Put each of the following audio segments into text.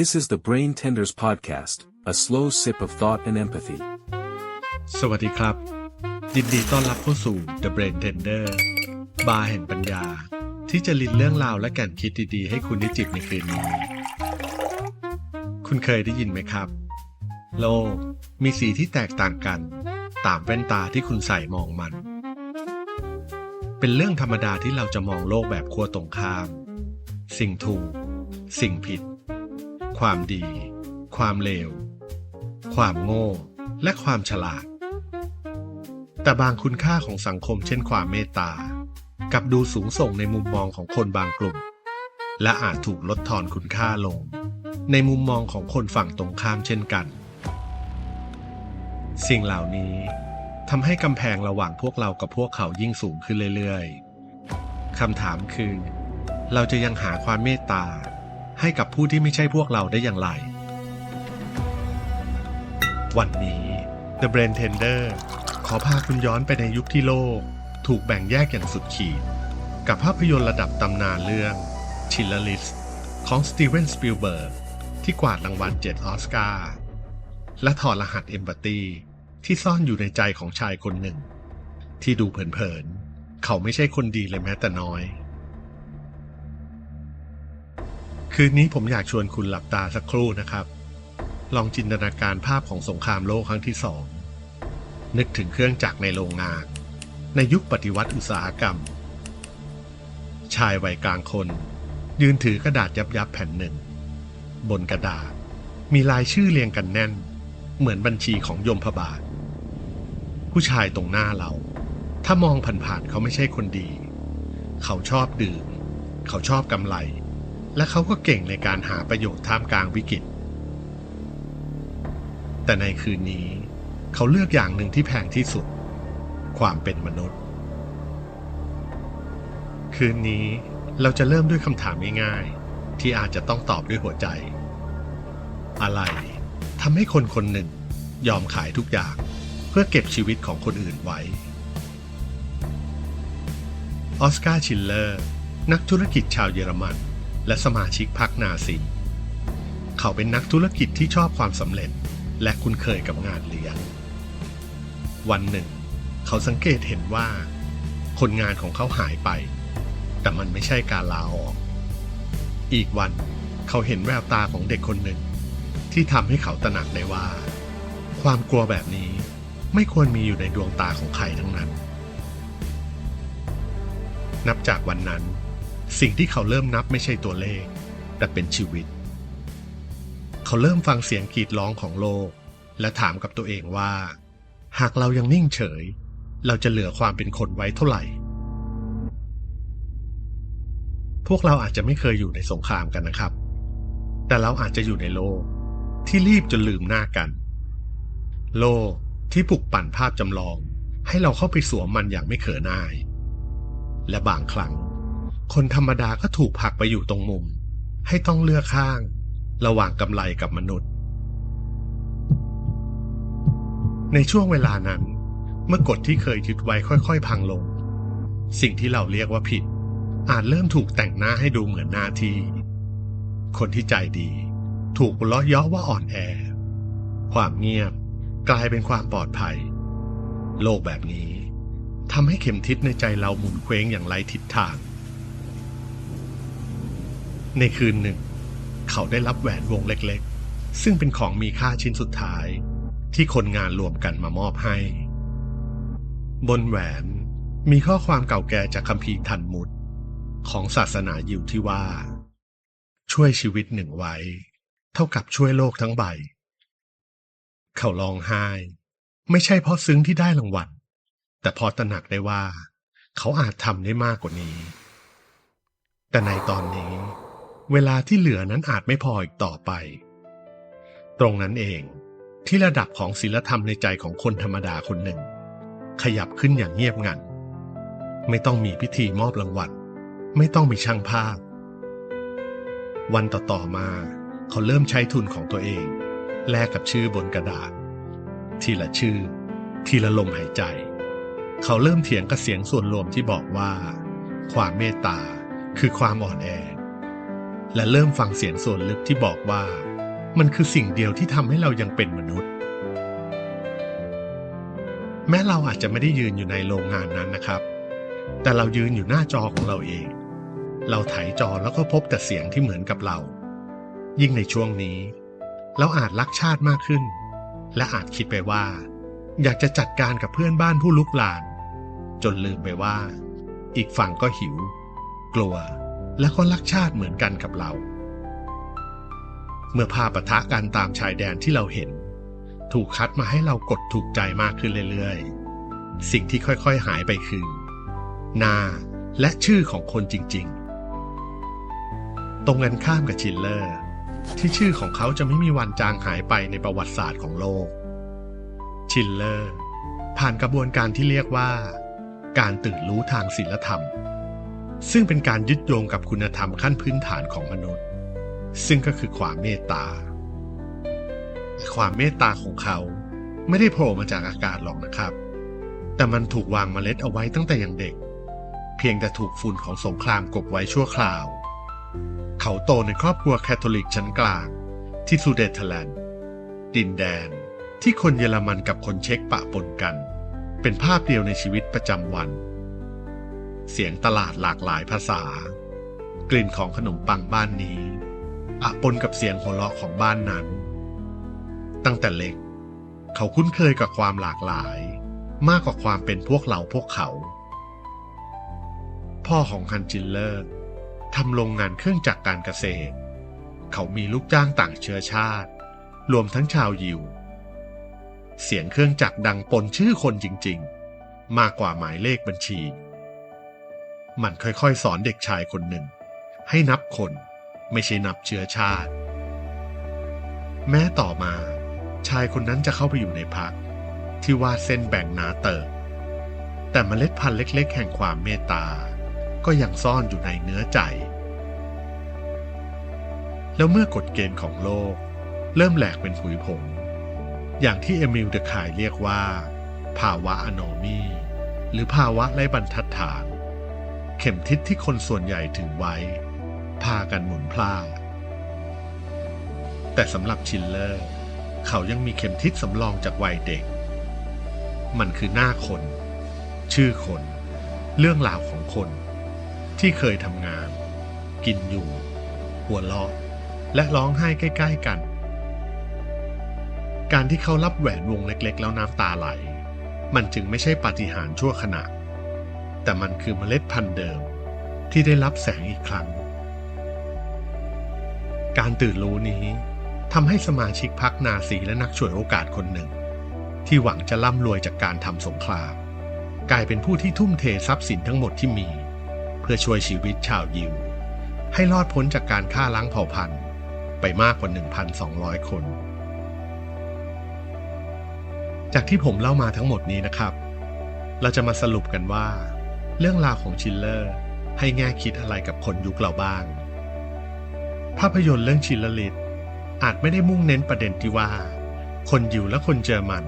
This is the Brain Tenders Podcast, a slow sip of thought and empathy. สวัสดีครับ ยินดีต้อนรับเข้าสู่ The Brain Tender บาร์แห่งปัญญา ที่จะลินเรื่องราวและแก่นคิดดีๆ ให้คุณได้จิบในคืนนี้ คุณเคยได้ยินไหมครับ โลกมีสีที่แตกต่างกัน ตามแว่นตาที่คุณใส่มองมัน เป็นเรื่องธรรมดาที่เราจะมองโลกแบบขั้วตรงข้าม สิ่งถูก สิ่งผิด ความดี ความเลว ความโง่ และความฉลาด แต่บางคุณค่าของสังคมเช่นความเมตตากับดูสูงส่งในมุมมองของคนบางกลุ่ม และอาจถูกลดทอนคุณค่าลง ในมุมมองของคนฝั่งตรงข้ามเช่นกัน สิ่งเหล่านี้ทำให้กำแพงระหว่างพวกเรากับพวกเขายิ่งสูงขึ้นเรื่อยๆคำถามคือ เราจะยังหาความเมตตา ให้กับผู้ที่ไม่ใช่พวกเราได้อย่างไร วันนี้ The Brain Tender ขอพาคุณย้อนไปในยุคที่โลก ถูกแบ่งแยกอย่างสุดขีด กับภาพยนตร์ระดับตำนานเรื่องชิลลิสของสตีเวนสปิลเบิร์กที่กวาดรางวัลเจ็ดออสการ์และถอดรหัสเอมพัตตีที่ซ่อนอยู่ในใจของชายคนหนึ่ง ที่ดูเผินๆ เขาไม่ใช่คนดีเลยแม้แต่น้อย คืนนี้ผมอยากชวนคุณหลับตาสักครู่นะครับ ลองจินตนาการภาพของสงครามโลกครั้งที่สอง นึกถึงเครื่องจักรในโรงงาน ในยุคปฏิวัติอุตสาหกรรม ชายวัยกลางคน ยืนถือกระดาษยับยับแผ่นหนึ่ง บนกระดาษ มีลายชื่อเรียงกันแน่น เหมือนบัญชีของยมพบาลผู้ชายตรงหน้าเรา ถ้ามองผ่านๆเขาไม่ใช่คนดี เขาชอบดื่ม เขาชอบกำไร และเขาก็เก่งในการหาประโยชน์ท่ามกลางวิกฤต แต่ในคืนนี้ เขาเลือกอย่างหนึ่งที่แพงที่สุด ความเป็นมนุษย์ คืนนี้เราจะเริ่มด้วยคำถามง่ายๆ ที่อาจจะต้องตอบด้วยหัวใจ อะไรทำให้คนคนหนึ่งยอมขายทุกอย่างเพื่อเก็บชีวิตของคนอื่นไว้ ออสการ์ ชิลเลอร์ นักธุรกิจชาวเยอรมัน และสมาชิกพรรคนาซีเขาเป็นนักธุรกิจที่ชอบความสำเร็จ และคุ้นเคยกับงานเลี้ยง วันหนึ่ง เขาสังเกตเห็นว่า คนงานของเขาหายไป แต่มันไม่ใช่การลาออก อีกวันเขาเห็นแววตาของเด็กคนหนึ่ง ที่ทำให้เขาตระหนักได้ว่า ความกลัวแบบนี้ไม่ควรมีอยู่ในดวงตาของใครทั้งนั้น นับจากวันนั้น สิ่งที่เขาเริ่มนับไม่ใช่ตัวเลข แต่เป็นชีวิต เขาเริ่มฟังเสียงกรีดร้องของโลก และถามกับตัวเองว่า หากเรายังนิ่งเฉย เราจะเหลือความเป็นคนไว้เท่าไหร่ พวกเราอาจจะไม่เคยอยู่ในสงครามกันนะครับ แต่เราอาจจะอยู่ในโลกที่รีบจนลืมหน้ากัน โลกที่ปลุกปั่นภาพจำลอง ให้เราเข้าไปสวมมันอย่างไม่เขินอาย และบางครั้ง คนธรรมดาก็ถูกผลักไปอยู่ตรงมุม ให้ต้องเลือกข้าง ระหว่างกำไรกับมนุษย์ ในช่วงเวลานั้น เมื่อกฎที่เคยยึดไว้ค่อย ๆ พังลง สิ่งที่เราเรียกว่าผิด อาจเริ่มถูกแต่งหน้าให้ดูเหมือนหน้าที่ คนที่ใจดี ถูกล้อเยาะว่าอ่อนแอ ความเงียบกลายเป็นความปลอดภัย โลกแบบนี้ทำให้เข็มทิศในใจเราหมุนเคว้งอย่างไรทิศทาง ในคืนหนึ่ง เขาได้รับแหวนวงเล็กๆ ซึ่งเป็นของมีค่าชิ้นสุดท้าย ที่คนงานรวมกันมามอบให้ บนแหวนมีข้อความเก่าแก่จากคัมภีร์ทันมุดของศาสนายิวที่ว่า ช่วยชีวิตหนึ่งไว้ เท่ากับช่วยโลกทั้งใบ เขาร้องไห้ ไม่ใช่เพราะซึ้งที่ได้รางวัลแต่พอตระหนักได้ว่า เขาอาจทำได้มากกว่านี้ แต่ในตอนนี้ เวลาที่เหลือนั้นอาจไม่พออีกต่อไป ตรงนั้นเองที่ระดับของศีลธรรมในใจของคนธรรมดาคนหนึ่ง ขยับขึ้นอย่างเงียบงัน ไม่ต้องมีพิธีมอบรางวัลไม่ต้องมีช่างภาพ วันต่อๆมาเขาเริ่มใช้ทุนของตัวเอง แลกกับชื่อบนกระดาษ ทีละชื่อ ทีละลมหายใจ เขาเริ่มเถียงกับเสียงส่วนรวมที่บอกว่า ความเมตตาคือความอ่อนแอ และเริ่มฟังเสียงส่วนลึกที่บอกว่า มันคือสิ่งเดียวที่ทำให้เรายังเป็นมนุษย์ แม้เราอาจจะไม่ได้ยืนอยู่ในโรงงานนั้นนะครับ แต่เรายืนอยู่หน้าจอของเราเอง เราถ่ายจอแล้วก็พบแต่เสียงที่เหมือนกับเรา ยิ่งในช่วงนี้ เราอาจรักชาติมากขึ้น และอาจคิดไปว่า อยากจะจัดการกับเพื่อนบ้านผู้ลุกลาน จนลืมไปว่า อีกฝั่งก็หิว กลัว และก็รักชาติเหมือนกันกับเรา เมื่อภาปะทะกันตามชายแดนที่เราเห็น ถูกคัดมาให้เรากดถูกใจมากขึ้นเรื่อยๆ สิ่งที่ค่อยๆหายไปคือหน้าและชื่อของคนจริงๆ ตรงกันข้ามกับชิลเลอร์ ที่ชื่อของเขาจะไม่มีวันจางหายไปในประวัติศาสตร์ของโลก ชิลเลอร์ ผ่านกระบวนการที่เรียกว่า การตื่นรู้ทางศีลธรรม ซึ่งเป็นการยึดโยงกับคุณธรรมขั้นพื้นฐานของมนุษย์ ซึ่งก็คือความเมตตาความเมตตาของเขาไม่ได้โผล่มาจากอากาศหรอกนะครับ แต่มันถูกวางเมล็ดเอาไว้ตั้งแต่ยังเด็ก เพียงแต่ถูกฝุ่นของสงครามกบไว้ชั่วคราว เขาโตในครอบครัวแคทอลิกชั้นกลาง ที่ซูเดตแลนด์ ดินแดนที่คนเยอรมันกับคนเช็กปะปนกัน เป็นภาพเดียวในชีวิตประจำวัน เสียงตลาดหลากหลายภาษา กลิ่นของขนมปังบ้านนี้ปะปนกับเสียงหัวเราะของบ้านนั้น ตั้งแต่เล็ก เขาคุ้นเคยกับความหลากหลาย มากกว่าความเป็นพวกเราพวกเขา พ่อของฮันจินเลอร์ทำโรงงานเครื่องจักรการเกษตร เขามีลูกจ้างต่างเชื้อชาติ รวมทั้งชาวยิว เสียงเครื่องจักรดังปนชื่อคนจริง ๆ มากกว่าหมายเลขบัญชี มันค่อยๆ สอนเด็กชายคนหนึ่ง ให้นับคนไม่ใช่นับเชื้อชาติ แม้ต่อมา ชายคนนั้นจะเข้าไปอยู่ในพักที่วาดเส้นแบ่งนาเติบ แต่เมล็ดพันธุ์เล็ก ๆ แห่งความเมตตา ก็ยังซ่อนอยู่ในเนื้อใจ แล้วเมื่อกฎเกณฑ์ของโลก เริ่มแหลกเป็นผุยผง อย่างที่เอมิลเดคายเรียกว่า ภาวะอโนมีหรือภาวะไร้บรรทัดฐาน เข็มทิศที่คนส่วนใหญ่ถึงไว้ พากันหมุนพล่านแต่สำหรับชิลเลอร์ เขายังมีเข็มทิศสำรองจากวัยเด็ก มันคือหน้าคน ชื่อคน เรื่องราวของคน ที่เคยทำงาน กินอยู่ หัวเราะและร้องไห้ใกล้ ๆกัน การที่เขารับแหวนวงเล็กๆ แล้วน้ำตาไหล มันจึงไม่ใช่ปาฏิหาริย์ชั่วขณะ แต่มันคือเมล็ดพันธุ์เดิมที่ได้รับแสงอีกครั้ง การตื่นรู้นี้ทำให้สมาชิกพรรคนาซีและนักฉวยโอกาสคนหนึ่ง ที่หวังจะร่ำรวยจากการทำสงครามกลายเป็นผู้ที่ทุ่มเททรัพย์สินทั้งหมดที่มี เพื่อช่วยชีวิตชาวยิว ให้รอดพ้นจากการฆ่าล้างเผ่าพันธุ์ไปมากกว่า 1,200 คน จากที่ผมเล่ามาทั้งหมดนี้นะครับ เราจะมาสรุปกันว่า เรื่องราวของชิลเลอร์ให้แง่คิดอะไรกับคนยุคเราบ้าง ภาพยนตร์เรื่องชิลเลลิตอาจไม่ได้มุ่งเน้นประเด็นที่ว่า คนยิวและคนเยอรมัน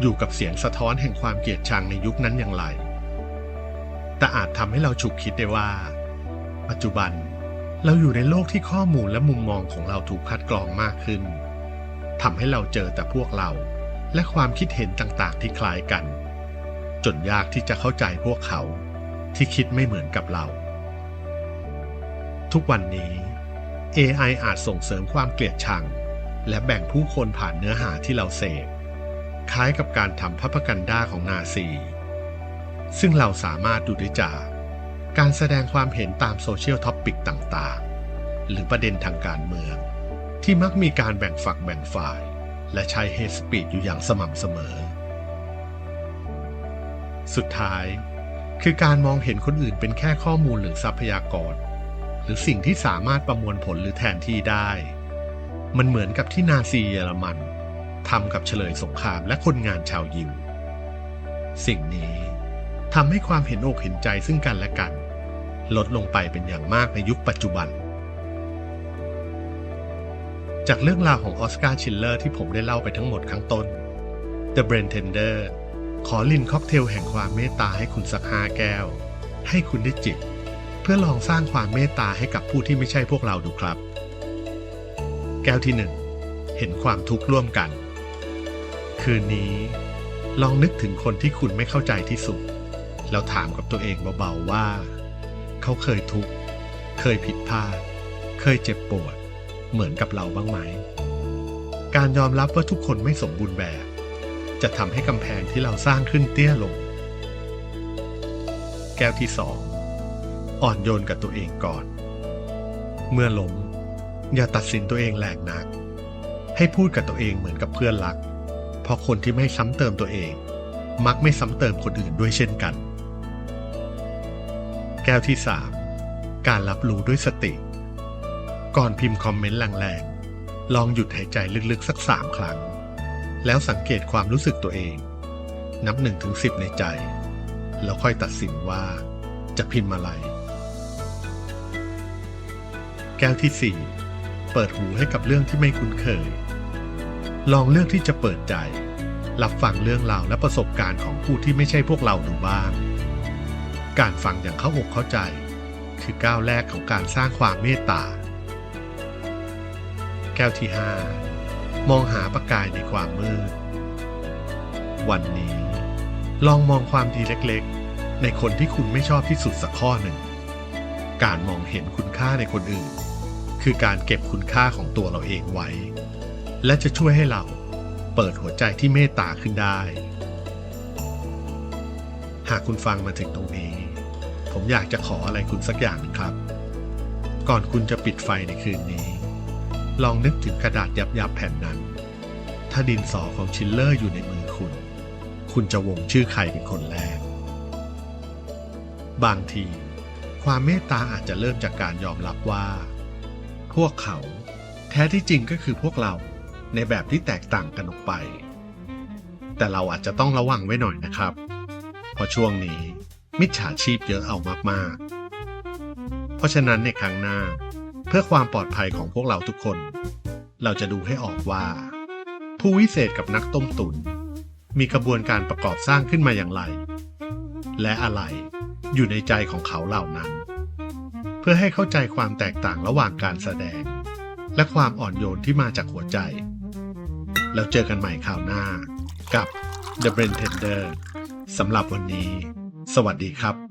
อยู่กับเสียงสะท้อนแห่งความเกลียดชังในยุคนั้นอย่างไร แต่อาจทำให้เราฉุกคิดได้ว่า ปัจจุบันเราอยู่ในโลกที่ข้อมูลและมุมมองของเราถูกคัดกรองมากขึ้นทำให้เราเจอแต่พวกเรา และความคิดเห็นต่างๆ ที่คล้ายกัน จนยากที่จะเข้าใจพวกเขา ที่คิดไม่เหมือนกับเรา ทุกวันนี้ AI อาจส่งเสริมความเกลียดชัง และแบ่งผู้คนผ่านเนื้อหาที่เราเสพ คล้ายกับการทำพัพกันด้าของนาซี ซึ่งเราสามารถดูได้จากการแสดงความเห็นตามโซเชียลท็อปปิกต่างๆ หรือประเด็นทางการเมือง ที่มักมีการแบ่งฝักแบ่งฝ่าย และใช้เฮสปีดอยู่อย่างสม่ำเสมอ สุดท้าย คือการมองเห็นคนอื่นเป็นแค่ข้อมูลหรือทรัพยากร หรือสิ่งที่สามารถประมวลผลหรือแทนที่ได้ มันเหมือนกับที่นาซีเยอรมันทำกับเฉลยสงครามและคนงานชาวยิว สิ่งนี้ทำให้ความเห็นอกเห็นใจซึ่งกันและกัน ลดลงไปเป็นอย่างมากในยุคปัจจุบัน จากเรื่องราวของออสการ์ชิลเลอร์ที่ผมได้เล่าไปทั้งหมดข้างต้น The Brain Tender ขอลินค็อกเทลแห่งความเมตตาให้คุณสักห้าแก้ว ให้คุณได้จิบ เพื่อลองสร้างความเมตตาให้กับผู้ที่ไม่ใช่พวกเราดูครับ แก้วที่หนึ่งเห็นความทุกข์ร่วมกัน คืนนี้ ลองนึกถึงคนที่คุณไม่เข้าใจที่สุด แล้วถามกับตัวเองเบาๆว่า เขาเคยทุกข์ เคยผิดพลาด เคยเจ็บปวด เหมือนกับเราบ้างไหม การยอมรับว่าทุกคนไม่สมบูรณ์แบบ จะทำให้กำแพงที่เราสร้างขึ้นเตี้ยลง แก้วที่สองอ่อนโยนกับตัวเองก่อน เมื่อล้มอย่าตัดสินตัวเองแรงนัก ให้พูดกับตัวเองเหมือนกับเพื่อนรัก เพราะคนที่ไม่ซ้ำเติมตัวเอง มักไม่ซ้ำเติมคนอื่นด้วยเช่นกัน แก้วที่สามการรับรู้ด้วยสติ ก่อนพิมพ์คอมเมนต์แรงๆลองหยุดหายใจลึกๆสักสามครั้ง แล้วสังเกตความรู้สึกตัวเอง นับหนึ่งถึงสิบในใจ แล้วค่อยตัดสินว่าจะพิมพ์อะไร แก้วที่สี่เปิดหูให้กับเรื่องที่ไม่คุ้นเคย ลองเลือกที่จะเปิดใจ รับฟังเรื่องราวและประสบการณ์ของผู้ที่ไม่ใช่พวกเราดูบ้าง การฟังอย่างเข้าอกเข้าใจ คือก้าวแรกของการสร้างความเมตตา แก้วที่ห้า มองหาประกายในความมืด วันนี้ลองมองความดีเล็กๆ ในคนที่คุณไม่ชอบที่สุดสักข้อหนึ่ง การมองเห็นคุณค่าในคนอื่น คือการเก็บคุณค่าของตัวเราเองไว้ และจะช่วยให้เราเปิดหัวใจที่เมตตาขึ้นได้ หากคุณฟังมาถึงตรงนี้ ผมอยากจะขออะไรคุณสักอย่างนึงครับ ก่อนคุณจะปิดไฟในคืนนี้ ลองนึกถึงกระดาษยับๆแผ่นนั้น ถ้าดินสอของชิลเลอร์อยู่ในมือคุณ คุณจะวงชื่อใครเป็นคนแรก บางที ความเมตตาอาจจะเริ่มจากการยอมรับว่า พวกเขาแท้ที่จริงก็คือพวกเราในแบบที่แตกต่างกันออกไป แต่เราอาจจะต้องระวังไว้หน่อยนะครับ เพราะช่วงนี้มิจฉาชีพเยอะเอามากๆ เพราะฉะนั้นในครั้งหน้า เพื่อความปลอดภัยของพวกเราทุกคน เราจะดูให้ออกว่า ผู้วิเศษกับนักต้มตุน มีกระบวนการประกอบสร้างขึ้นมาอย่างไร และอะไรอยู่ในใจของเขาเหล่านั้น เพื่อให้เข้าใจความแตกต่างระหว่างการแสดง และความอ่อนโยนที่มาจากหัวใจ แล้วเจอกันใหม่คราวหน้ากับ The b r a n Tender สำหรับวันนี้ สวัสดีครับ